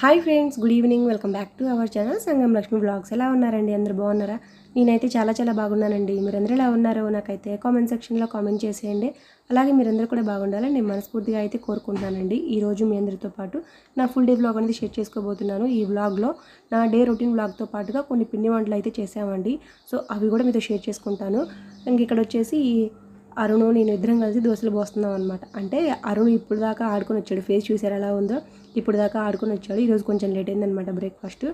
Hi friends good evening welcome back to our channel Sangam Lakshmi blogs ఎలా ఉన్నారండి? అందరు బాగున్నారా? నేనైతే చాలా చాలా బాగున్నానండి. మీరందరూ ఎలా ఉన్నారో నాకైతే కామెంట్ సెక్షన్లో కామెంట్ చేసేయండి. అలాగే మీరందరూ కూడా బాగుండాలని నేను మనస్ఫూర్తిగా అయితే కోరుకుంటున్నానండి. ఈ రోజు మీ అందరితో పాటు నా ఫుల్ డే బ్లాగ్ అనేది షేర్ చేసుకోబోతున్నాను. ఈ వ్లాగ్లో నా డే రొటీన్ వ్లాగ్తో పాటుగా కొన్ని పిండి వంటలు అయితే చేసామండి సో అవి కూడా మీతో షేర్ చేసుకుంటాను. ఇంక ఇక్కడ వచ్చేసి అరుణు నేను ఇద్దరం కలిసి దోశలు పోస్తున్నాం అనమాట అంటే అరుణ్ ఇప్పుడు దాకా ఆడుకొని వచ్చాడు. ఫేస్ చూసారు ఎలా ఉందో? ఇప్పుడు దాకా ఆడుకొని వచ్చాడు. ఈరోజు కొంచెం లేట్ అయిందనమాట బ్రేక్ఫాస్ట్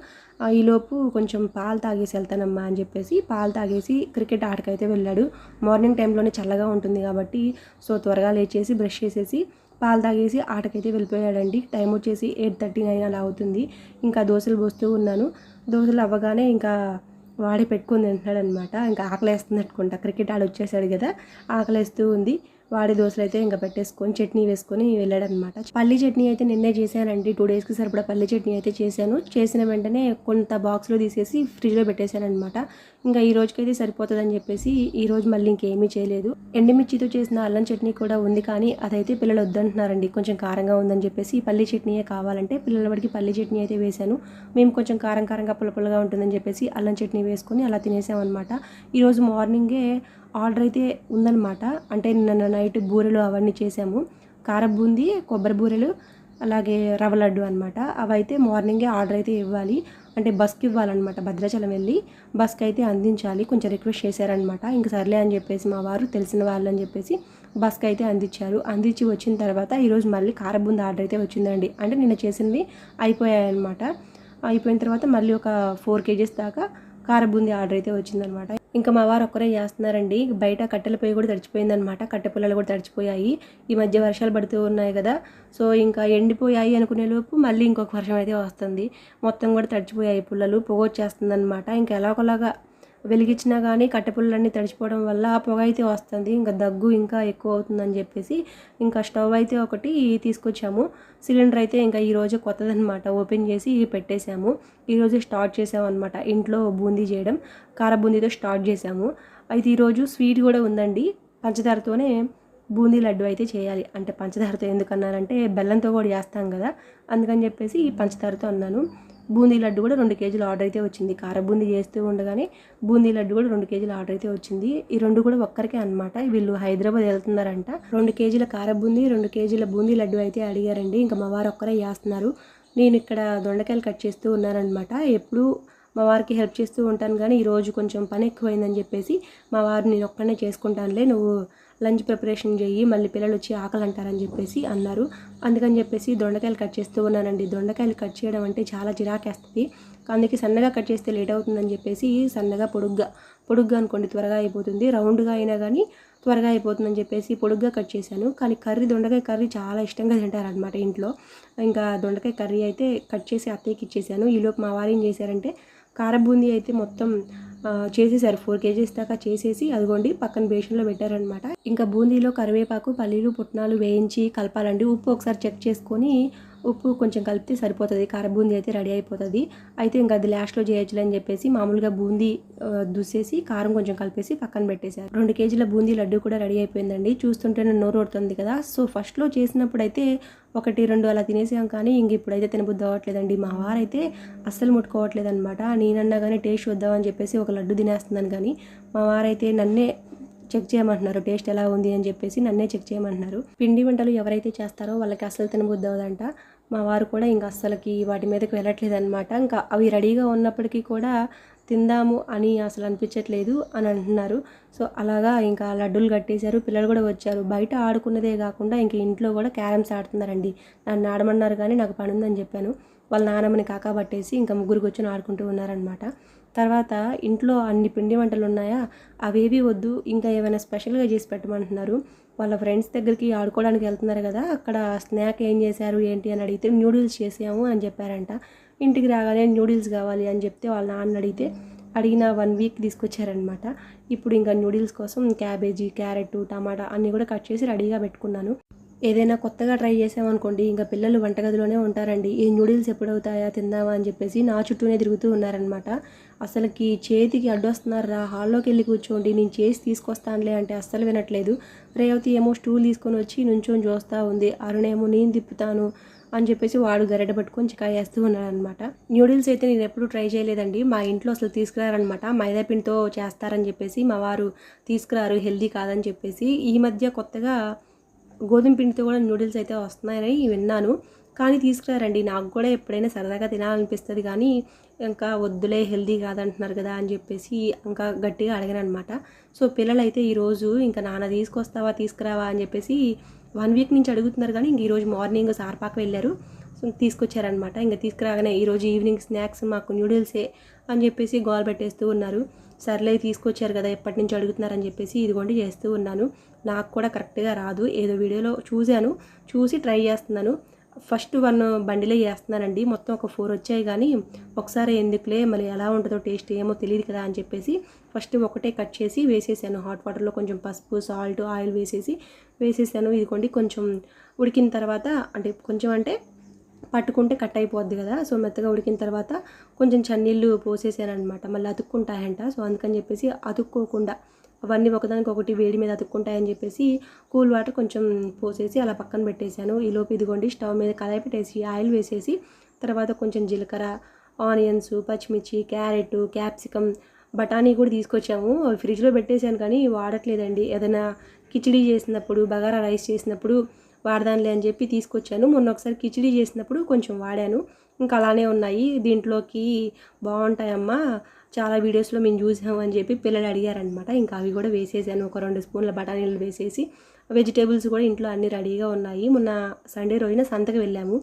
ఈలోపు కొంచెం పాలు తాగేసి వెళ్తానమ్మా అని చెప్పేసి పాలు తాగేసి క్రికెట్ ఆటకైతే వెళ్ళాడు. మార్నింగ్ టైంలోనే చల్లగా ఉంటుంది కాబట్టి సో త్వరగా లేచేసి బ్రష్ చేసేసి పాలు తాగేసి ఆటకైతే వెళ్ళిపోయాడండి. టైం వచ్చేసి ఎయిట్ థర్టీ నైన్ అలా అవుతుంది. ఇంకా దోశలు పోస్తూ ఉన్నాను. దోశలు అవ్వగానే ఇంకా వాడే పెట్టుకుని తింటున్నాడు అనమాట ఇంకా ఆకలేస్తున్నట్టుకుంటా. క్రికెట్ ఆడ వచ్చేసాడు కదా ఆకలేస్తూ ఉంది. వాడి దోశలు అయితే ఇంకా పెట్టేసుకొని చట్నీ వేసుకొని వెళ్ళాడనమాట. పల్లి చట్నీ అయితే నిన్నే చేశానండి. టూ డేస్కి సరిపడా పల్లి చట్నీ అయితే చేశాను. చేసిన వెంటనే కొంత బాక్స్లో తీసేసి ఫ్రిడ్జ్లో పెట్టేశాను అనమాట ఇంకా ఈ రోజుకైతే సరిపోతుందని చెప్పేసి ఈ రోజు మళ్ళీ ఇంకేమీ చేయలేదు. ఎండుమిర్చితో చేసిన అల్లం చట్నీ కూడా ఉంది కానీ అదైతే పిల్లలు వద్దంటున్నారండి. కొంచెం కారంగా ఉందని చెప్పేసి పల్లి చట్నీయే కావాలంటే పిల్లల వాడికి పల్లి చట్నీ అయితే వేశాను. మేము కొంచెం కారం కారంగా పులపులగా ఉంటుందని చెప్పేసి అల్లం చట్నీ వేసుకొని అలా తినేసామన్నమాట. ఈరోజు మార్నింగే ఆర్డర్ అయితే ఉందన్నమాట. అంటే నిన్న నైట్ బూరెలు అవన్నీ చేసాము. కార బూంది కొబ్బరి బూరెలు అలాగే రవ్వ లడ్డు అనమాట అవైతే మార్నింగే ఆర్డర్ అయితే ఇవ్వాలి. అంటే బస్కి ఇవ్వాలన్నమాట. భద్రాచలం వెళ్ళి బస్కి అయితే అందించాలి. కొంచెం రిక్వెస్ట్ చేశారనమాట ఇంక సర్లే అని చెప్పేసి మా వారు తెలిసిన వాళ్ళు అని చెప్పేసి బస్కి అయితే అందించారు. అందించి వచ్చిన తర్వాత ఈరోజు మళ్ళీ కారబుంద ఆర్డర్ అయితే వచ్చిందండి. అంటే నిన్న చేసింది అయిపోయాయన్నమాట. అయిపోయిన తర్వాత మళ్ళీ ఒక ఫోర్ కేజీస్ దాకా కారబుంది ఆర్డర్ అయితే వచ్చిందనమాట ఇంకా మా వారు ఒక్కరే చేస్తున్నారండి. బయట కట్టెల పొయ్యి కూడా తడిచిపోయిందనమాట. కట్టె పుల్లలు కూడా తడిచిపోయాయి. ఈ మధ్య వర్షాలు పడుతూ ఉన్నాయి కదా. సో ఇంకా ఎండిపోయాయి అనుకునే లోపు మళ్ళీ ఇంకొక వర్షం అయితే వస్తుంది. మొత్తం కూడా తడిచిపోయాయి పుల్లలు. పొగ వచ్చేస్తుంది అనమాట ఇంకా ఎలాగోలాగా వెలిగించినా కానీ కట్టెపుల్లన్నీ తడిచిపోవడం వల్ల ఆ పొగ అయితే వస్తుంది ఇంకా దగ్గు ఇంకా ఎక్కువ అవుతుందని చెప్పేసి ఇంకా స్టవ్ అయితే ఒకటి తీసుకొచ్చాము. సిలిండర్ అయితే ఇంకా ఈరోజు కొత్తదనమాట ఓపెన్ చేసి పెట్టేశాము. ఈరోజు స్టార్ట్ చేసామన్నమాట ఇంట్లో బూందీ చేయడం కార బూందీతో స్టార్ట్ చేసాము అయితే ఈరోజు స్వీట్ కూడా ఉందండి పంచదారతోనే బూందీ లడ్డు అయితే చేయాలి. అంటే పంచదారతో ఎందుకన్నానంటే బెల్లంతో కూడా చేస్తాం కదా అందుకని చెప్పేసి పంచదారతో అన్నాను. బూందీ లడ్డు కూడా రెండు కేజీలు ఆర్డర్ అయితే వచ్చింది. కార బూందీ చేస్తూ ఉండగానే బూందీ లడ్డు కూడా రెండు కేజీలు ఆర్డర్ అయితే వచ్చింది. ఈ రెండు కూడా ఒక్కరికే అనమాట వీళ్ళు హైదరాబాద్ వెళ్తున్నారంట. రెండు కేజీల కార బూందీ రెండు కేజీల బూందీ లడ్డు అయితే అడిగారండి. ఇంకా మా వారు ఒక్కరే చేస్తున్నారు. నేను ఇక్కడ దొండకాయలు కట్ చేస్తూ ఉన్నానమాట ఎప్పుడు మా వారికి హెల్ప్ చేస్తూ ఉంటాను కానీ ఈరోజు కొంచెం పని ఎక్కువైందని చెప్పేసి మా వారు నేను ఒక్కనే చేసుకుంటానులే. నువ్వు లంచ్ ప్రిపరేషన్ చెయ్యి మళ్ళీ పిల్లలు వచ్చి ఆకలి అంటారని చెప్పేసి అన్నారు. అందుకని చెప్పేసి దొండకాయలు కట్ చేస్తూ ఉన్నానండి. దొండకాయలు కట్ చేయడం అంటే చాలా చిరాకేస్తుంది. అందుకే సన్నగా కట్ చేస్తే లేట్ అవుతుందని చెప్పేసి సన్నగా పొడుగ్గా పొడుగ్గా అనుకోండి త్వరగా అయిపోతుంది. రౌండ్గా అయినా కానీ త్వరగా అయిపోతుందని చెప్పేసి పొడుగ్గా కట్ చేశాను. కానీ కర్రీ దొండకాయ కర్రీ చాలా ఇష్టంగా తింటారనమాట ఇంట్లో. ఇంకా దొండకాయ కర్రీ అయితే కట్ చేసి అత్తయ్యకి ఇచ్చేసాను ఈలోపు మా వారు ఏం చేశారంటే కారబూందీ అయితే మొత్తం చేసేసారు. ఫోర్ కేజీస్ దాకా చేసేసి అదిగోండి పక్కన బేషన్లో పెట్టారనమాట ఇంకా బూందీలో కరివేపాకు పల్లీలు పుట్నాలు వేయించి కలపాలండి. ఉప్పు ఒకసారి చెక్ చేసుకొని ఉప్పు కొంచెం కలిపితే సరిపోతుంది కార బూందీ అయితే రెడీ అయిపోతుంది. అయితే ఇంకా అది లాస్ట్లో చేయొచ్చులే అని చెప్పేసి మామూలుగా బూందీ దుసేసి కారం కొంచెం కలిపేసి పక్కన పెట్టేశారు. రెండు కేజీల బూందీ లడ్డు కూడా రెడీ అయిపోయిందండి. చూస్తుంటేనే నోరు కొడుతుంది కదా. సో ఫస్ట్లో చేసినప్పుడు అయితే ఒకటి రెండు అలా తినేసాం కానీ ఇంక ఇప్పుడైతే తినబుద్ధి అవ్వట్లేదండి మా వారైతే అస్సలు ముట్టుకోవట్లేదు అనమాట నేనన్నా కానీ టేస్ట్ వద్దామని చెప్పేసి ఒక లడ్డు తినేస్తున్నాను కానీ మా వారైతే నన్నే చెక్ చేయమంటున్నారు. టేస్ట్ ఎలా ఉంది అని చెప్పేసి నన్నే చెక్ చేయమంటున్నారు. పిండి వంటలు ఎవరైతే చేస్తారో వాళ్ళకి అసలు తినబుద్ధి అవ్వదంట మా వారు కూడా ఇంకా అస్సలకి వాటి మీదకి వెళ్ళట్లేదు అనమాట ఇంకా అవి రెడీగా ఉన్నప్పటికీ కూడా తిందాము అని అసలు అనిపించట్లేదు అని అంటున్నారు. సో అలాగా ఇంకా లడ్డూలు కట్టేశారు పిల్లలు కూడా వచ్చారు. బయట ఆడుకున్నదే కాకుండా ఇంక ఇంట్లో కూడా క్యారమ్స్ ఆడుతున్నారండి. నన్ను ఆడమన్నారు కానీ నాకు పని ఉందని చెప్పాను. వాళ్ళ నానమ్మని కాకా పట్టేసి ఇంకా ముగ్గురు కూర్చొని ఆడుకుంటూ ఉన్నారనమాట తర్వాత ఇంట్లో అన్ని పిండి వంటలు ఉన్నాయా? అవేవి వద్దు ఇంకా ఏమైనా స్పెషల్గా చేసి పెట్టమంటున్నారు. వాళ్ళ ఫ్రెండ్స్ దగ్గరికి ఆడుకోవడానికి వెళ్తున్నారు కదా అక్కడ స్నాక్ ఏం చేశారు ఏంటి అని అడిగితే న్యూడిల్స్ చేసాము అని చెప్పారంట. ఇంటికి రాగానే న్యూడిల్స్ కావాలి అని చెప్తే వాళ్ళ నాన్న అడిగితే అడిగిన వన్ వీక్ తీసుకొచ్చారనమాట ఇప్పుడు ఇంకా న్యూడిల్స్ కోసం క్యాబేజీ క్యారెట్ టమాటా అన్నీ కూడా కట్ చేసి రెడీగా పెట్టుకున్నాను. ఏదైనా కొత్తగా ట్రై చేసామనుకోండి ఇంకా పిల్లలు వంటగదిలోనే ఉంటారండి. ఈ నూడిల్స్ ఎప్పుడవుతాయా తిందామా అని చెప్పేసి నా చుట్టూనే తిరుగుతూ ఉన్నారనమాట అసలుకి చేతికి అడ్డొస్తున్నారా? హాల్లోకి వెళ్ళి కూర్చోండి నేను చేసి తీసుకొస్తానులే అంటే అస్సలు వినట్లేదు. రేవతి ఏమో స్టూల్ తీసుకొని వచ్చి నుంచొని చూస్తూ ఉంది. అరుణేమో నేను తిప్పుతాను అని చెప్పేసి వాడు గరెట పట్టుకొని చికాయ వేస్తూ ఉన్నాడు అనమాట న్యూడిల్స్ అయితే నేను ఎప్పుడు ట్రై చేయలేదండి. మా ఇంట్లో అసలు తీసుకురారనమాట మైదా పిండితో చేస్తారని చెప్పేసి మా వారు తీసుకురారు. హెల్దీ కాదని చెప్పేసి. ఈ మధ్య కొత్తగా గోధుమ పిండితో కూడా నూడిల్స్ అయితే వస్తున్నాయని విన్నాను. కానీ తీసుకురారండి. నాకు కూడా ఎప్పుడైనా సరదాగా తినాలనిపిస్తుంది కానీ ఇంకా వద్దులే హెల్దీ కాదంటున్నారు కదా అని చెప్పేసి ఇంకా గట్టిగా అడిగాను అనమాట సో పిల్లలైతే ఈరోజు ఇంకా నాన్న తీసుకొస్తావా తీసుకురావా అని చెప్పేసి వన్ వీక్ నుంచి అడుగుతున్నారు కానీ ఇంక ఈరోజు మార్నింగ్ సార్పాకు వెళ్ళారు. తీసుకొచ్చారనమాట ఇంకా తీసుకురాగానే ఈరోజు ఈవినింగ్ స్నాక్స్ మాకు న్యూడిల్సే అని చెప్పేసి గోల్ పెట్టేస్తూ ఉన్నారు. సర్లే తీసుకొచ్చారు కదా ఎప్పటి నుంచి అడుగుతున్నారని చెప్పేసి ఇదిగోండి చేస్తూ ఉన్నాను. నాకు కూడా కరెక్ట్గా రాదు. ఏదో వీడియోలో చూశాను. చూసి ట్రై చేస్తున్నాను. ఫస్ట్ వన్ బండిలో చేస్తున్నానండి మొత్తం ఒక ఫోర్ వచ్చాయి కానీ ఒకసారి ఎందుకులే మళ్ళీ ఎలా ఉంటుందో టేస్ట్ ఏమో తెలియదు కదా అని చెప్పేసి ఫస్ట్ ఒకటే కట్ చేసి వేసేసాను. హాట్ వాటర్లో కొంచెం పసుపు సాల్ట్ ఆయిల్ వేసేసి వేసేసాను. ఇదిగోండి కొంచెం ఉడికిన తర్వాత అంటే కొంచెం అంటే పట్టుకుంటే కట్ అయిపోద్ది కదా. సో మెత్తగా ఉడికిన తర్వాత కొంచెం చన్నీళ్ళు పోసేసాను అనమాట మళ్ళీ అతుక్కుంటాయంట. సో అందుకని చెప్పేసి అతుక్కోకుండా అవన్నీ ఒకదానికి ఒకటి వేడి మీద అతుక్కుంటాయని చెప్పేసి కూల్ వాటర్ కొంచెం పోసేసి అలా పక్కన పెట్టేశాను. ఈలోపు ఇదిగోండి స్టవ్ మీద కడాయి పెట్టేసి ఆయిల్ వేసేసి తర్వాత కొంచెం జీలకర్ర ఆనియన్స్ పచ్చిమిర్చి క్యారెట్ క్యాప్సికమ్ బఠానీ కూడా తీసుకొచ్చాము. అవి ఫ్రిడ్జ్లో పెట్టేశాను కానీ వాడట్లేదండి. ఏదైనా కిచిడీ చేసినప్పుడు బగారా రైస్ చేసినప్పుడు వాడదానులే అని చెప్పి తీసుకొచ్చాను. మొన్న ఒకసారి కిచిడీ చేసినప్పుడు కొంచెం వాడాను. ఇంకా అలానే ఉన్నాయి. దీంట్లోకి బాగుంటాయమ్మా. చాలా వీడియోస్లో మేము చూసాము అని చెప్పి పిల్లలు అడిగారనమాట. ఇంకా అవి కూడా వేసేసాను. ఒక రెండు స్పూన్ల బఠానీలు వేసేసి వెజిటేబుల్స్ కూడా ఇంట్లో అన్నీ రెడీగా ఉన్నాయి. మొన్న సండే రోజున సంతకు వెళ్ళాము.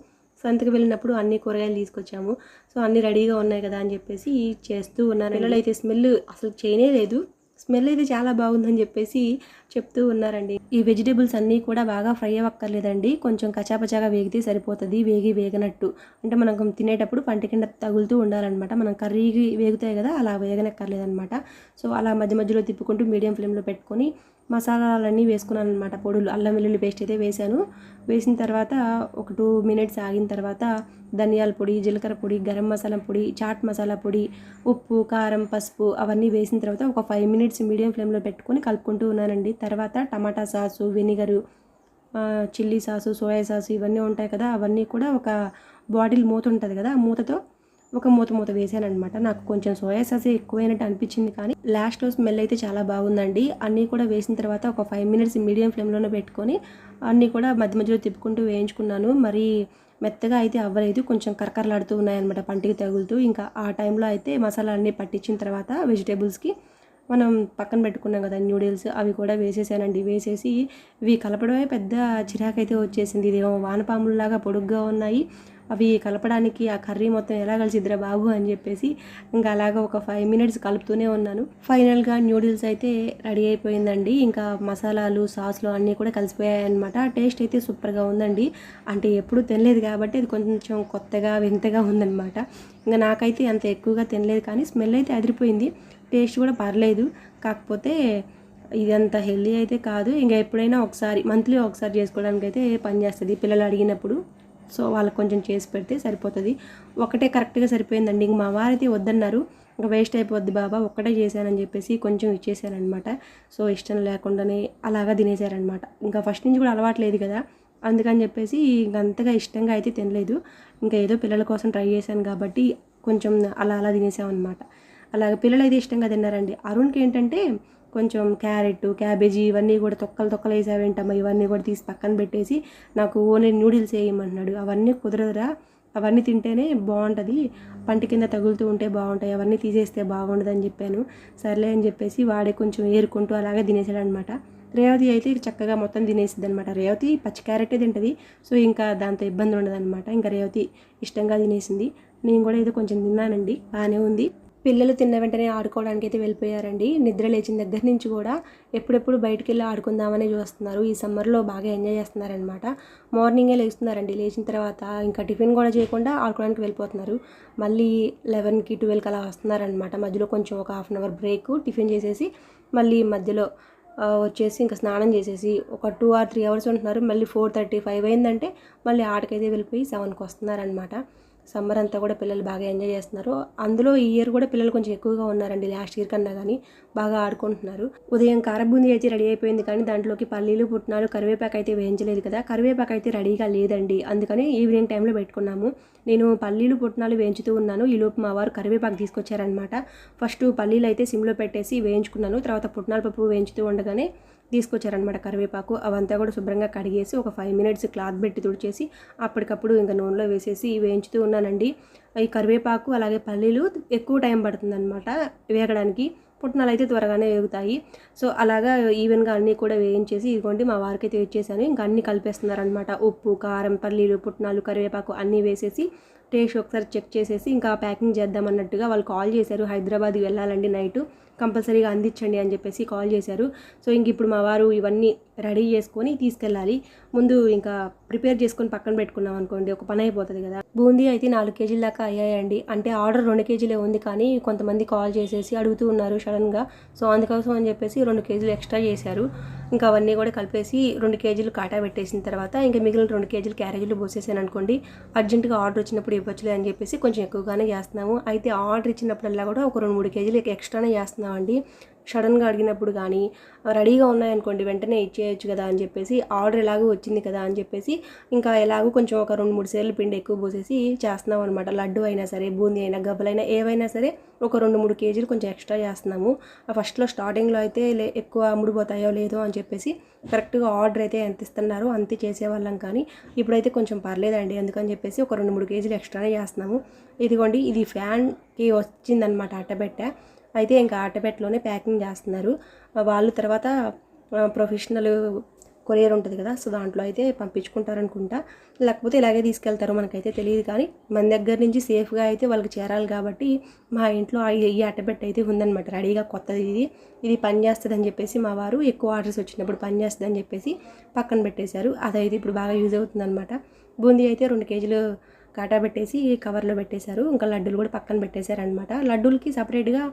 సంతకు వెళ్ళినప్పుడు అన్ని కూరగాయలు తీసుకొచ్చాము. సో అన్నీ రెడీగా ఉన్నాయి కదా అని చెప్పేసి చేస్తూ ఉన్నాను. పిల్లలు అయితే స్మెల్ అసలు చేయనే లేదు. స్మెల్ అయితే చాలా బాగుందని చెప్పేసి చెప్తూ ఉన్నారండి. ఈ వెజిటేబుల్స్ అన్నీ కూడా బాగా ఫ్రై అవ్వక్కర్లేదండి. కొంచెం కచాపచాగా వేగితే సరిపోతుంది వేగి వేగనట్టు. అంటే మనం తినేటప్పుడు పంట కింద తగులుతూ ఉండాలన్నమాట. మనం కర్రీకి వేగుతాయి కదా అలా వేగనక్కర్లేదన్నమాట. సో అలా మధ్య మధ్యలో తిప్పుకుంటూ మీడియం ఫ్లేమ్లో పెట్టుకొని మసాలాలన్నీ వేసుకున్నాను అనమాట పొడులు అల్లం వెల్లుల్లి పేస్ట్ అయితే వేశాను. వేసిన తర్వాత ఒక టూ మినిట్స్ ఆగిన తర్వాత ధనియాల పొడి జీలకర్ర పొడి గరం మసాలా పొడి చాట్ మసాలా పొడి ఉప్పు కారం పసుపు అవన్నీ వేసిన తర్వాత ఒక ఫైవ్ మినిట్స్ మీడియం ఫ్లేమ్లో పెట్టుకొని కలుపుకుంటూ ఉన్నానండి. తర్వాత tomato sauce vinegar chilli sauce soya sauce ఇవన్నీ ఉంటాయి కదా అవన్నీ కూడా ఒక బాటిల్ మూత ఉంటుంది కదా ఆ మూతతో ఒక మూత మూత వేసాను అనమాట నాకు కొంచెం సోయా సాస్ ఎక్కువైనట్టు అనిపించింది కానీ లాస్ట్లో స్మెల్ అయితే చాలా బాగుందండి. అన్నీ కూడా వేసిన తర్వాత ఒక ఫైవ్ మినిట్స్ మీడియం ఫ్లేమ్లోనే పెట్టుకొని అన్నీ కూడా మధ్య మధ్యలో తిప్పుకుంటూ వేయించుకున్నాను. మరి మెత్తగా అయితే అవ్వలేదు కొంచెం కరకరలాడుతూ ఉన్నాయన్నమాట పంటికి తగులుతూ. ఇంకా ఆ టైంలో అయితే మసాలా అన్నీ పట్టించిన తర్వాత వెజిటేబుల్స్కి మనం పక్కన పెట్టుకున్నాం కదా న్యూడిల్స్ అవి కూడా వేసేసానండి. వేసేసి ఇవి కలపడమే పెద్ద చిరాకైతే వచ్చేసింది. ఇదేమో వానపాములలాగా పొడుగ్గా ఉన్నాయి. అవి కలపడానికి ఆ కర్రీ మొత్తం ఎలా కలిసిద్దిరా బాబు అని చెప్పేసి ఇంకా అలాగ ఒక ఫైవ్ మినిట్స్ కలుపుతూనే ఉన్నాను. ఫైనల్గా న్యూడిల్స్ అయితే రెడీ అయిపోయిందండి. ఇంకా మసాలాలు సాస్లు అన్నీ కూడా కలిసిపోయాయి అనమాట టేస్ట్ అయితే సూపర్గా ఉందండి. అంటే ఎప్పుడు తినలేదు కాబట్టి అది కొంచెం కొత్తగా వింతగా ఉందన్నమాట. ఇంకా నాకైతే అంత ఎక్కువగా తినలేదు కానీ స్మెల్ అయితే అదిరిపోయింది. టేస్ట్ కూడా పర్లేదు. కాకపోతే ఇది అంత హెల్దీ అయితే కాదు. ఇంకా ఎప్పుడైనా ఒకసారి మంత్లీ ఒకసారి చేసుకోవడానికి అయితే పనిచేస్తుంది పిల్లలు అడిగినప్పుడు. సో వాళ్ళకి కొంచెం చేసి పెడితే సరిపోతుంది. ఒకటే కరెక్ట్గా సరిపోయిందండి. ఇంక మా వారైతే వద్దన్నారు. ఇంకా వేస్ట్ అయిపోద్ది బాబా ఒక్కటే చేశానని చెప్పేసి కొంచెం ఇచ్చేసారనమాట సో ఇష్టం లేకుండానే అలాగా తినేశారనమాట ఇంకా ఫస్ట్ నుంచి కూడా అలవాట్లేదు కదా. అందుకని చెప్పేసి ఇంక అంతగా ఇష్టంగా అయితే తినలేదు. ఇంకా ఏదో పిల్లల కోసం ట్రై చేశాను కాబట్టి కొంచెం అలా అలా తినేసామన్నమాట. అలాగే పిల్లలు అయితే ఇష్టంగా తిన్నారండి. అరుణ్కి ఏంటంటే కొంచెం క్యారెట్ క్యాబేజీ ఇవన్నీ కూడా తొక్కలు తొక్కలు వేసావేంటమ్మా? ఇవన్నీ కూడా తీసి పక్కన పెట్టేసి నాకు ఓన్లీ నూడిల్స్ వేయమంటున్నాడు. అవన్నీ కుదరదురా. అవన్నీ తింటేనే బాగుంటుంది. పంట కింద తగులుతూ ఉంటే బాగుంటాయి. అవన్నీ తీసేస్తే బాగుండదని చెప్పాను. సర్లే అని చెప్పేసి వాడే కొంచెం ఏరుకుంటూ అలాగే తినేసాడు అనమాట రేవతి అయితే చక్కగా మొత్తం తినేసిద్ది అనమాట రేవతి పచ్చి క్యారెటే తింటుంది. సో ఇంకా దాంతో ఇబ్బంది ఉండదు అనమాట ఇంకా రేవతి ఇష్టంగా తినేసింది. నేను కూడా ఏదో కొంచెం తిన్నానండి. బాగానే ఉంది. పిల్లలు తిన్న వెంటనే ఆడుకోవడానికి అయితే వెళ్ళిపోయారండి. నిద్ర లేచిన దగ్గర నుంచి కూడా ఎప్పుడెప్పుడు బయటికి వెళ్ళి ఆడుకుందామని చూస్తున్నారు. ఈ సమ్మర్లో బాగా ఎంజాయ్ చేస్తున్నారనమాట మార్నింగే లేస్తున్నారండి. లేచిన తర్వాత ఇంకా టిఫిన్ కూడా చేయకుండా ఆడుకోవడానికి వెళ్ళిపోతున్నారు. మళ్ళీ లెవెన్కి ట్వెల్వ్కి అలా వస్తున్నారనమాట మధ్యలో కొంచెం ఒక half an hour break tiffin చేసేసి మళ్ళీ మధ్యలో వచ్చేసి ఇంకా స్నానం చేసేసి ఒక టూ ఆర్ త్రీ అవర్స్ ఉంటున్నారు. మళ్ళీ ఫోర్ థర్టీ ఫైవ్ అయిందంటే మళ్ళీ ఆటకైతే వెళ్ళిపోయి సెవెన్కి వస్తున్నారనమాట సమ్మర్ అంతా కూడా పిల్లలు బాగా ఎంజాయ్ చేస్తున్నారు. అందులో ఈ ఇయర్ కూడా పిల్లలు కొంచెం ఎక్కువగా ఉన్నారండి. లాస్ట్ ఇయర్ కన్నా కానీ బాగా ఆడుకుంటున్నారు. ఉదయం కారబూంది అయితే రెడీ అయిపోయింది కానీ దాంట్లోకి పల్లీలు పుట్నాలు కరివేపాకు అయితే వేయించలేదు కదా. కరివేపాకు అయితే రెడీగా లేదండి. అందుకని ఈవినింగ్ టైంలో పెట్టుకున్నాము. నేను పల్లీలు పుట్నాలు వేయించుతూ ఉన్నాను. ఈలోపు మా వారు కరివేపాకు తీసుకొచ్చారనమాట ఫస్ట్ పల్లీలు అయితే సిమ్లో పెట్టేసి వేయించుకున్నాను. తర్వాత పుట్నాల పప్పు వేయించుతూ ఉండగానే తీసుకొచ్చారనమాట కరివేపాకు. అవంతా కూడా శుభ్రంగా కడిగేసి ఒక ఫైవ్ మినిట్స్ క్లాత్ పెట్టి తుడిచేసి అప్పటికప్పుడు ఇంకా నూనెలో వేసేసి వేయించుతూ ఉన్నానండి. ఈ కరివేపాకు అలాగే పల్లీలు ఎక్కువ టైం పడుతుందన్నమాట వేగడానికి. పుట్నాలు అయితే త్వరగానే వేగుతాయి. సో అలాగా ఈవెన్గా అన్నీ కూడా వేయించేసి ఇదిగోండి మా వారికి అయితే ఇచ్చేసాను. ఇంకా అన్నీ కలిపేస్తున్నారనమాట ఉప్పు కారం పల్లీలు పుట్నాలు కరివేపాకు అన్నీ వేసేసి టేస్ట్ ఒకసారి చెక్ చేసేసి ఇంకా ప్యాకింగ్ చేద్దాం అన్నట్టుగా వాళ్ళు కాల్ చేశారు. హైదరాబాద్ వెళ్ళాలండి నైట్. కంపల్సరీగా అందించండి అని చెప్పేసి కాల్ చేశారు. సో ఇంక ఇప్పుడు మా వారు ఇవన్నీ రెడీ చేసుకొని తీసుకెళ్ళాలి. ముందు ఇంకా ప్రిపేర్ చేసుకొని పక్కన పెట్టుకున్నాం అనుకోండి. ఒక పని అయిపోతుంది కదా. బూందీ అయితే నాలుగు కేజీల దాకా అయ్యాయండి. అంటే ఆర్డర్ రెండు కేజీలే ఉంది కానీ కొంతమంది కాల్ చేసేసి అడుగుతూ ఉన్నారు సడన్గా. సో అందుకోసం అని చెప్పేసి రెండు కేజీలు ఎక్స్ట్రా చేశారు. ఇంకా అవన్నీ కూడా కలిపేసి రెండు కేజీలు కాటా పెట్టేసిన తర్వాత ఇంకా మిగిలిన రెండు కేజీలు క్యారేజీలు పోసేసాను అనుకోండి. అర్జెంటుగా ఆర్డర్ వచ్చినప్పుడు ఇవ్వచ్చులే అని చెప్పేసి కొంచెం ఎక్కువగానే చేస్తున్నాము. అయితే ఆర్డర్ ఇచ్చినప్పుడల్లా కూడా ఒక రెండు మూడు కేజీలు ఎక్స్ట్రానే చేస్తున్నామండి. సడన్గా అడిగినప్పుడు కానీ రెడీగా ఉన్నాయనుకోండి వెంటనే ఇచ్చేయచ్చు కదా అని చెప్పేసి ఆర్డర్ ఎలాగో వచ్చింది కదా అని చెప్పేసి ఇంకా ఎలాగో కొంచెం ఒక రెండు మూడు సేర్లు పిండి ఎక్కువ పోసేసి చేస్తున్నాం అనమాట లడ్డు అయినా సరే బూందీ అయినా గబ్బలైనా ఏవైనా సరే ఒక రెండు మూడు కేజీలు కొంచెం ఎక్స్ట్రా చేస్తున్నాము. ఫస్ట్లో స్టార్టింగ్లో అయితే లే ఎక్కువ ముడిపోతాయో లేదో అని చెప్పేసి కరెక్ట్గా ఆర్డర్ అయితే ఎంత ఇస్తున్నారో అంతే చేసేవాళ్ళం కానీ ఇప్పుడైతే కొంచెం పర్లేదండి. అందుకని చెప్పేసి ఒక రెండు మూడు కేజీలు ఎక్స్ట్రానే చేస్తున్నాము. ఇదిగోండి ఇది ఫ్యాన్కి వచ్చిందనమాట అట్టబెట్ట అయితే ఇంకా ఆటోబెట్లోనే ప్యాకింగ్ చేస్తున్నారు. వాళ్ళు తర్వాత ప్రొఫెషనల్ కొరియర్ ఉంటుంది కదా సో దాంట్లో అయితే పంపించుకుంటారనుకుంటా. లేకపోతే ఇలాగే తీసుకెళ్తారో మనకైతే తెలియదు కానీ మన దగ్గర నుంచి సేఫ్గా అయితే వాళ్ళకి చేరాలి కాబట్టి మా ఇంట్లో ఈ అట్టబెట్ట అయితే ఉందనమాట రెడీగా కొత్తది ఇది. ఇది పని చేస్తుంది అని చెప్పేసి మా వారు ఎక్కువ ఆర్డర్స్ వచ్చినప్పుడు పని చేస్తుందని చెప్పేసి పక్కన పెట్టేశారు. అదైతే ఇప్పుడు బాగా యూజ్ అవుతుంది అనమాట బూందీ అయితే రెండు కేజీలు కాటా పెట్టేసి కవర్లో పెట్టేశారు. ఇంకా లడ్డూలు కూడా పక్కన పెట్టేశారు అనమాట లడ్డూలకి సపరేట్గా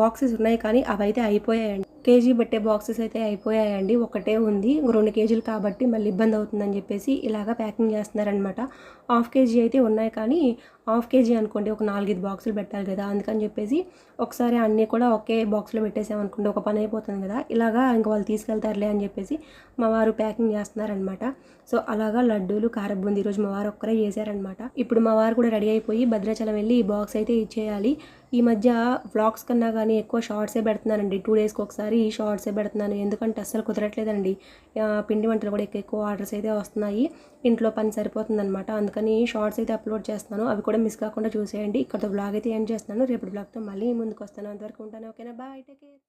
బాక్సెస్ ఉన్నాయి కానీ అవైతే అయిపోయాయండి. కేజీ బట్టే బాక్సెస్ అయితే అయిపోయాయండి. ఒకటే ఉంది. రెండు కేజీలు కాబట్టి మళ్ళీ ఇబ్బంది అవుతుందని చెప్పేసి ఇలాగా ప్యాకింగ్ చేస్తున్నారనమాట హాఫ్ కేజీ అయితే ఉన్నాయి కానీ హాఫ్ కేజీ అనుకోండి ఒక నాలుగైదు బాక్సులు పెట్టాలి కదా అందుకని చెప్పేసి ఒకసారి అన్నీ కూడా ఒకే బాక్స్లో పెట్టేసామనుకోండి ఒక పని అయిపోతుంది కదా ఇలాగా ఇంక వాళ్ళు తీసుకెళ్తారులే అని చెప్పేసి మా వారు ప్యాకింగ్ చేస్తున్నారనమాట సో అలాగా లడ్డూలు కారబుంది ఈరోజు మా వారు ఒక్కరే చేశారనమాట ఇప్పుడు మా వారు కూడా రెడీ అయిపోయి భద్రాచలం వెళ్ళి ఈ బాక్స్ అయితే ఇచ్చేయాలి. ఈ మధ్య వ్లాగ్స్ కన్నా కానీ ఎక్కువ షార్ట్సే పెడుతున్నానండి. టూ డేస్కి ఒకసారి ఈ షార్ట్సే పెడుతున్నాను. ఎందుకంటే అస్సలు కుదరట్లేదండి. పిండి వంటలు కూడా ఎక్కువ ఎక్కువ ఆర్డర్స్ అయితే వస్తున్నాయి. ఇంట్లో పని సరిపోతుందన్నమాట. అందుకని షార్ట్స్ అయితే అప్లోడ్ చేస్తాను అవి కూడా మిస్ కాకుండా చూసేయండి. ఇక్కడ బ్లాగ్ అయితే ఎండ్ చేస్తున్నాను. రేపు బ్లాగ్తో మళ్ళీ ముందుకు వస్తాను. అంతవరకు ఉంటాను. ఓకేనా? Bye take care